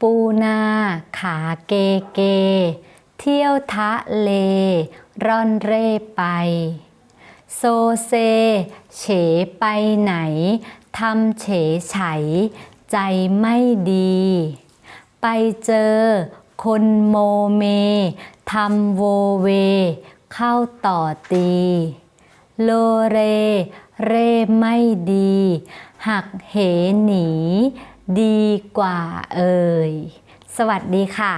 ปูนา ขาเกเก เที่ยวทะเล ร่อนเร่ไป โซเซ เฉไปไหน ทำเฉไฉ ใจไม่ดี ไปเจอ คนโมเม ทำโวเว เข้าต่อตี โลเร เร่ไม่ดี หักเหหนี ดีกว่าเอ่ย สวัสดีค่ะ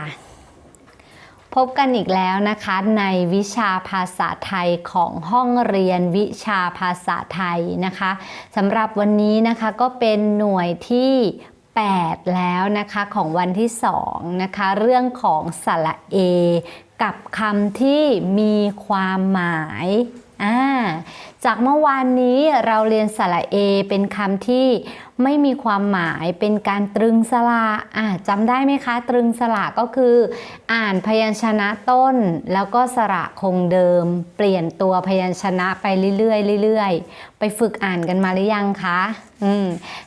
พบกันอีกแล้วนะคะในวิชาภาษาไทยของห้องเรียนวิชาภาษาไทยนะคะสำหรับวันนี้นะคะก็เป็นหน่วยที่ 8 แล้วนะคะของวันที่ 2 นะคะ เรื่องของสระเอ กับคำที่มีความหมาย อ่าจากเมื่อวานนี้เราเรียนสระเอเป็นคำที่ไม่มีความหมายเป็นการตรึงสระอ่าจำได้ไหมคะ ตรึงสระก็คือ อ่านพยัญชนะต้น แล้วก็สระคงเดิม เปลี่ยนตัวพยัญชนะไปเรื่อยๆเรื่อยๆ ไปฝึกอ่านกันมาหรือยังคะอืม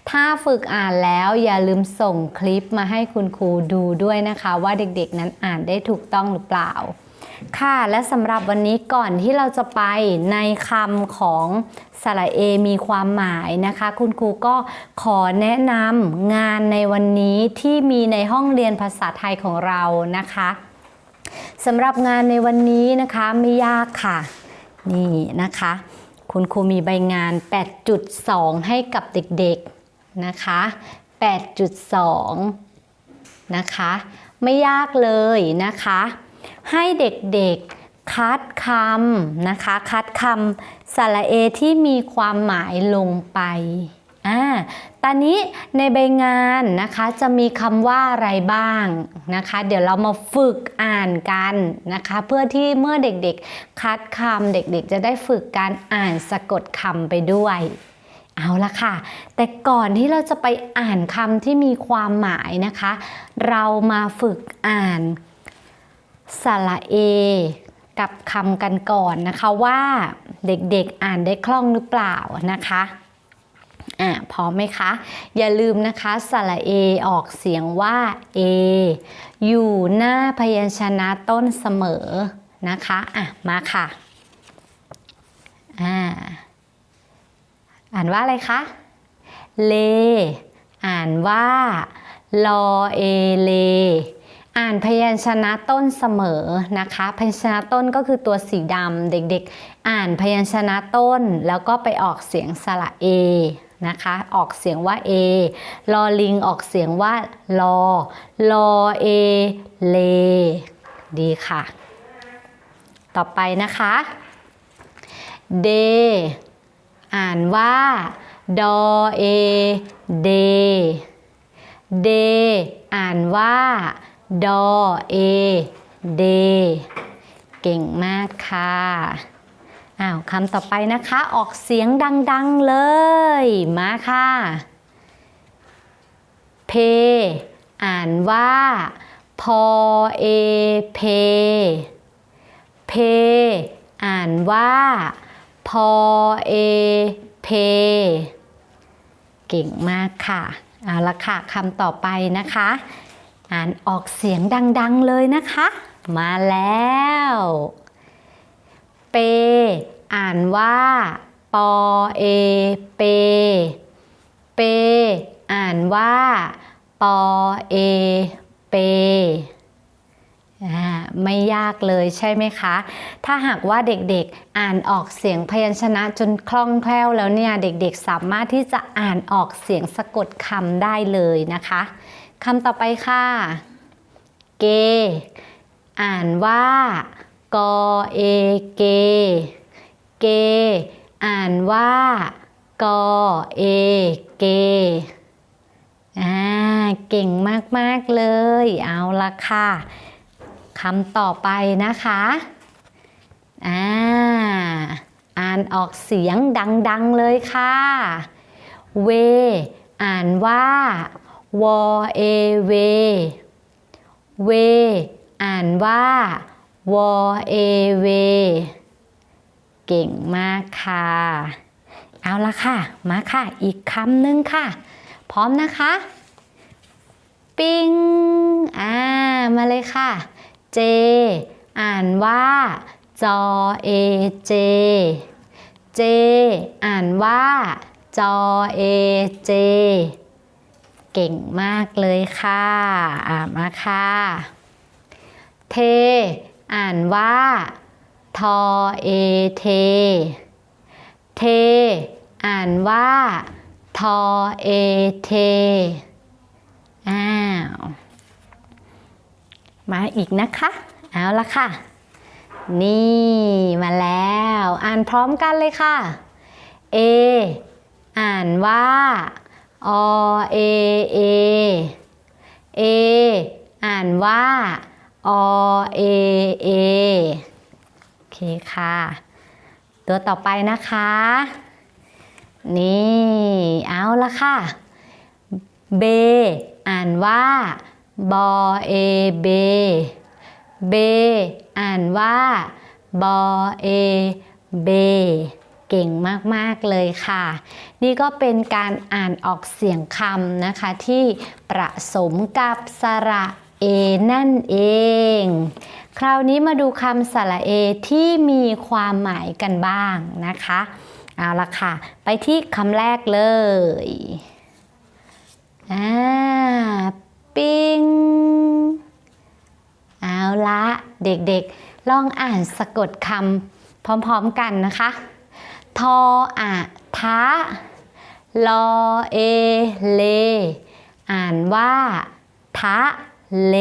ถ้าฝึกอ่านแล้วอย่าลืมส่งคลิปมาให้คุณครูดูด้วยนะคะ ว่าเด็กๆนั้นอ่านได้ถูกต้องหรือเปล่า ค่ะ และสำหรับวันนี้ก่อนที่เราจะไปในคำของสระเอมีความหมายนะคะ คุณครูก็ขอแนะนำงานในวันนี้ที่มีในห้องเรียนภาษาไทยของเรานะคะสำหรับงานในวันนี้นะคะไม่ยากค่ะ นี่นะคะ คุณครูมีใบงาน 8.2 ให้กับเด็กๆนะคะ 8.2 นะคะ ไม่ยากเลยนะคะ ให้เด็กๆคัดคำนะคะ คัดคำสระเอที่มีความหมายลงไปอ่าตอนนี้ในใบงานนะคะจะมีคำว่าอะไรบ้างนะคะ เดี๋ยวเรามาฝึกอ่านกันนะคะ เพื่อที่เมื่อเด็กๆ คัดคำเด็กๆ จะได้ฝึกการอ่านสะกดคำไปด้วย เอาละค่ะ แต่ก่อนที่เราจะไปอ่านคำที่มีความหมายนะคะ เรามาฝึกอ่าน สระเอ กับคำกันก่อนนะคะว่าเด็กๆอ่านได้คล่องหรือเปล่านะคะอะพร้อมไหมคะ อย่าลืมนะคะสระเอออกเสียงว่าเออยู่หน้าพยัญชนะต้นเสมอนะคะอะมาค่ะอ่าอ่านว่าอะไรคะ เล อ่านว่า ลอเอเล อ่านพยัญชนะต้นเสมอนะคะ พยัญชนะต้นก็คือตัวสีดำเด็กๆ อ่านพยัญชนะต้น แล้วก็ไปออกเสียงสระเอนะคะ ออกเสียงว่า A ลอลิงออกเสียงว่าลอลอเอเลดีค่ะ ต่อไปนะคะเดอ่านว่าดอเอเดเดอ่านว่า ดอเอเดเก่งมากค่ะอ้าวคำต่อไปนะคะออกเสียงดัง ๆ เลย มาค่ะ เพ อ่านว่า พอเอเพ เพ อ่านว่า พอเอเพ เก่งมากค่ะ เอาละค่ะคำต่อไปนะคะ อ่านออกเสียงดังๆเลยนะคะ มาแล้ว เป อ่านว่า ปอเอ เป เป อ่านว่า ปอเอ เปอ่าไม่ยากเลยใช่ไหมคะ ถ้าหากว่าเด็กๆอ่านออกเสียงพยัญชนะจนคล่องแคล่วแล้วเนี่ย เด็กๆสามารถที่จะอ่านออกเสียงสะกดคำได้เลยนะคะ คำต่อไปค่ะ เก อ่านว่ากอเอเก เก อ่านว่ากอเอเกอ่าเก่งมาก ๆ เลย เอาละค่ะคำต่อไปนะคะอ่าอ่านออกเสียงดัง ๆ เลยค่ะ เว อ่านว่า วอเอเว เว อ่านว่าวอเอเว เก่งมากค่ะ เอาละค่ะ มาค่ะ อีกคำหนึ่งค่ะ พร้อมนะคะ ปิ้ง อ่า มาเลยค่ะ เจ อ่านว่าจอเอเจ เจ อ่านว่าจอเอเจ เก่งมากเลยค่ะอ่ามาค่ะเท อ่านว่าทอเอเท เท อ่านว่าทอเอเท อ้าว มาอีกนะคะ เอาละค่ะ นี่มาแล้ว อ่านพร้อมกันเลยค่ะ เอ อ่านว่า อเอเอเออ่านว่าอเอเอโอเคค่ะ ตัวต่อไปนะคะ นี่เอาละค่ะเบอ่านว่าบอเอเบเบอ่านว่าบอเอเบ เก่งมากๆเลยค่ะ นี่ก็เป็นการอ่านออกเสียงคำนะคะที่ประสมกับสระเอนั่นเอง คราวนี้มาดูคำสระเอที่มีความหมายกันบ้างนะคะ เอาละค่ะ ไปที่คำแรกเลยอ่าปิ้ง เอาละเด็กๆ ลองอ่านสะกดคำพร้อมๆกันนะคะ ทออะทะลอเอเล อ่านว่าทะเล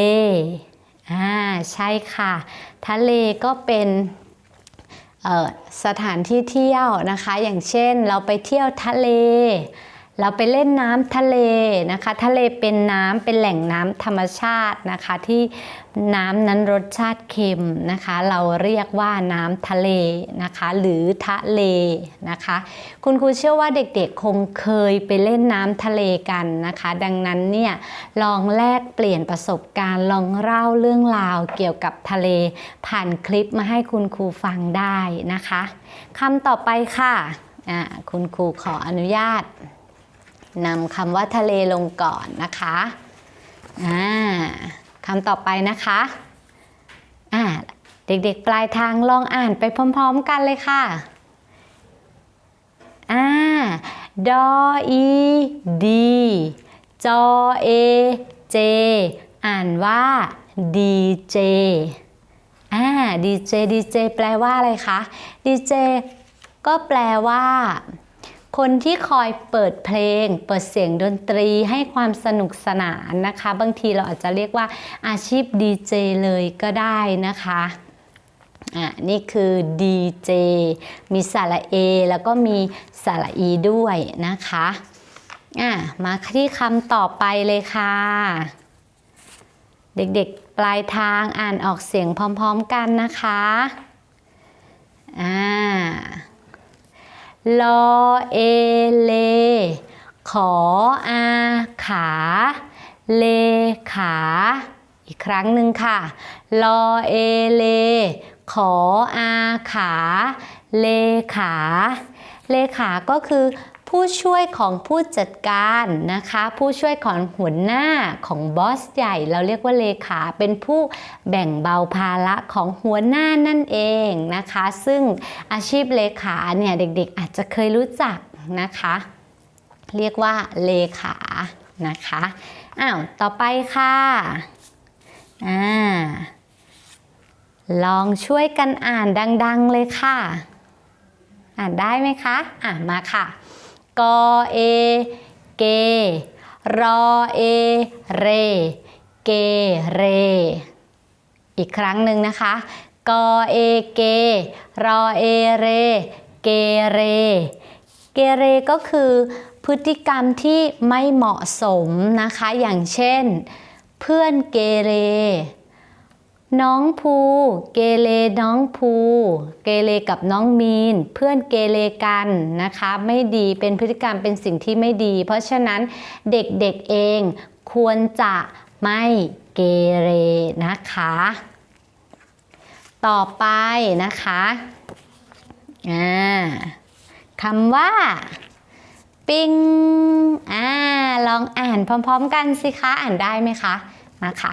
อ่า ใช่ค่ะ ทะเลก็เป็นสถานที่เที่ยวนะคะ อย่างเช่นเราไปเที่ยวทะเล เราไปเล่นน้ำทะเลนะคะ ทะเลเป็นน้ำเป็นแหล่งน้ำธรรมชาตินะคะ ที่น้ำนั้นรสชาติเค็มนะคะ เราเรียกว่าน้ำทะเลนะคะ หรือทะเลนะคะ คุณครูเชื่อว่าเด็กๆคงเคยไปเล่นน้ำทะเลกันนะคะ ดังนั้นเนี่ยลองแลกเปลี่ยนประสบการณ์ลองเล่าเรื่องราวเกี่ยวกับทะเล ผ่านคลิปมาให้คุณครูฟังได้นะคะคำต่อไปค่ะคุณครูขออนุญาต นำคำว่าทะเลลงก่อนนะคะอ่าคำต่อไปนะคะอ่าเด็กๆปลายทางลองอ่านไปพร้อมๆกันเลยค่ะอ่าดออีดีจอเอเจ อ่านว่าดีเจอ่าดีเจดีเจแปลว่าอะไรคะดีเจก็แปลว่า คนที่คอยเปิดเพลง เปิดเสียงดนตรีให้ความสนุกสนานนะคะ บางทีเราอาจจะเรียกว่าอาชีพดีเจเลยก็ได้นะคะอ่านี่คือดีเจมีสระเอแล้วก็มีสระอีด้วยนะคะอ่ามาที่คำต่อไปเลยค่ะ เด็กๆปลายทางอ่านออกเสียงพร้อมๆกันนะคะอ่า ลอเอเล ขออาขา เลขา อีกครั้งหนึ่งค่ะ ลอเอเล ขออาขา เลขา เลขาก็คือ ผู้ช่วยของผู้จัดการนะคะ ผู้ช่วยของหัวหน้าของบอสใหญ่ เราเรียกว่าเลขาเป็นผู้แบ่งเบาภาระของหัวหน้านั่นเองนะคะ ซึ่งอาชีพเลขาเนี่ยเด็กๆ อาจจะเคยรู้จักนะคะ เรียกว่าเลขานะคะอ้าวต่อไปค่ะอ่าลองช่วยกันอ่านดัง ๆเลยค่ะ อ่านได้ไหมคะ อะมาค่ะ กอเอ เก รอเอ เร เกเร อีกครั้งหนึ่งนะคะ กอเอ เก รอเอ เร เกเร เกเรก็คือพฤติกรรมที่ไม่เหมาะสมนะคะ อย่างเช่น เพื่อนเกเร น้องภู เกเรน้องภู เกเรกับน้องมีน เพื่อนเกเรกันนะคะ ไม่ดีเป็นพฤติกรรมเป็นสิ่งที่ไม่ดี เพราะฉะนั้นเด็กๆเเองควรจะไม่เกเรนะคะ ต่อไปนะคะอ่าคำว่า ปิงอ่าลองอ่านอ่านพร้อมๆกันสิคะ อ่านได้ไหมคะมาค่ะ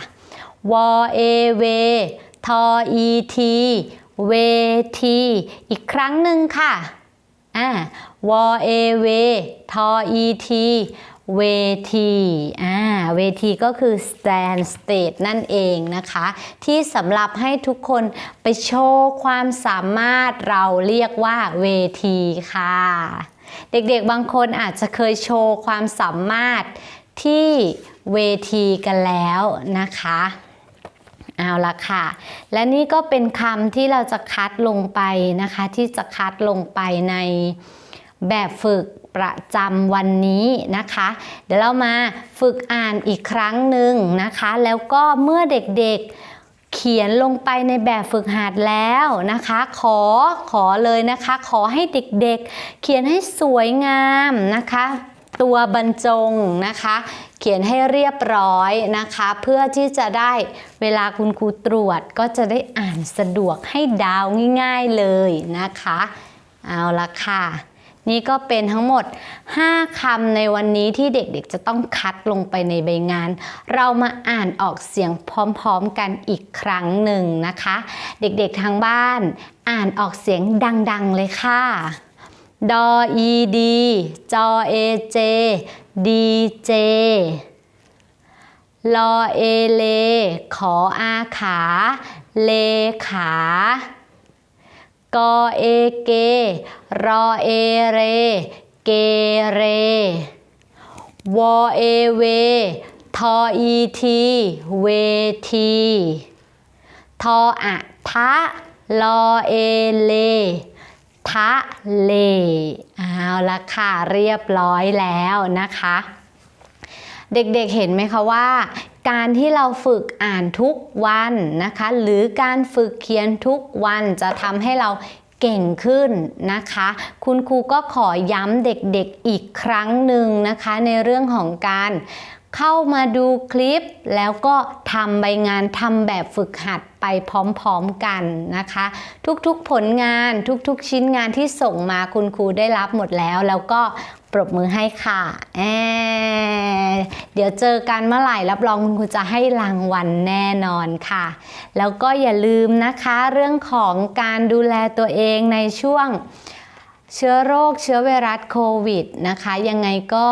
วอเอเว ทออีทีเวที อีกครั้งหนึ่งค่ะอ่าวอเอเว ทออีทีเวทีอ่าเวทีก็คือ stand stage นั่นเองนะคะ ที่สำหรับให้ทุกคนไปโชว์ความสามารถเราเรียกว่าเวทีค่ะ เด็กๆบางคนอาจจะเคยโชว์ความสามารถที่เวทีกันแล้วนะคะ เอาละค่ะ และนี่ก็เป็นคำที่เราจะคัดลงไปนะคะ ที่จะคัดลงไปในแบบฝึกประจำวันนี้นะคะ เดี๋ยวเรามาฝึกอ่านอีกครั้งหนึ่งนะคะ แล้วก็เมื่อเด็กๆเขียนลงไปในแบบฝึกหัดแล้วนะคะ ขอขอเลยนะคะ ขอให้เด็กๆ เขียนให้สวยงามนะคะ ตัวบรรจงนะคะ เขียนให้เรียบร้อยนะคะ เพื่อที่จะได้เวลาคุณครูตรวจก็จะได้อ่านสะดวกให้ดาวง่ายๆเลยนะคะ เอาละค่ะ นี่ก็เป็นทั้งหมด 5คำในวันนี้ที่เด็กๆจะต้องคัดลงไปในใบงาน เรามาอ่านออกเสียงพร้อมๆกันอีกครั้งหนึ่งนะคะ เด็กๆทางบ้านอ่านออกเสียงดังๆเลยค่ะ ดออีดี จอเอเจ ดีเจ ลอเอเล ขออาขา เลขา กอเอเก รอเอเร เกเร วอเอเว ทออีที เวที ทออะทะ ลอเอเล ทะเลเอาละค่ะเรียบร้อยแล้วนะคะ เด็กๆเห็นไหมคะว่า การที่เราฝึกอ่านทุกวันนะคะ หรือการฝึกเขียนทุกวันจะทำให้เราเก่งขึ้นนะคะ คุณครูก็ขอย้ำเด็กๆอีกครั้งหนึ่งนะคะ ในเรื่องของการ เข้ามาดูคลิป แล้วก็ทำใบงานทำแบบฝึกหัดไปพร้อมๆกันนะคะ ทุกๆผลงานทุกๆชิ้นงานที่ส่งมาคุณครูได้รับหมดแล้ว แล้วก็ปรบมือให้ค่ะแอเดี๋ยวเจอกันเมื่อไหร่รับรองคุณครูจะให้รางวัลแน่นอนค่ะ แล้วก็อย่าลืมนะคะเรื่องของการดูแลตัวเองในช่วงเชื้อโรคเชื้อไวรัสโควิดนะคะ ยังไงก็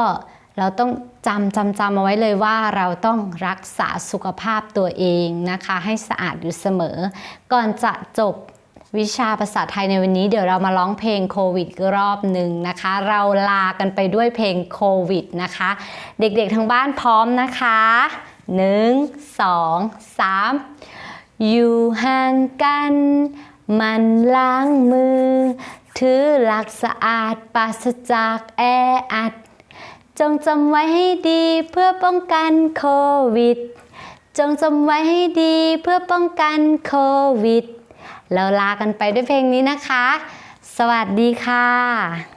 เราต้อง จำจำจำเอาไว้เลยว่าเราต้องรักษาสุขภาพตัวเองนะคะ ให้สะอาดอยู่เสมอ ก่อนจะจบวิชาภาษาไทยในวันนี้เดี๋ยวเรามาร้องเพลงโควิดรอบหนึ่งนะคะ เราลากันไปด้วยเพลงโควิดนะคะ เด็กๆทางบ้านพร้อมนะคะ1 2 3อยู่ห่างกัน มันล้างมือ ถือหลักสะอาดปราศจากแออัด จงจำไว้ให้ดีเพื่อป้องกันโควิด จงจำไว้ให้ดีเพื่อป้องกันโควิด เราลากันไปด้วยเพลงนี้นะคะ สวัสดีค่ะ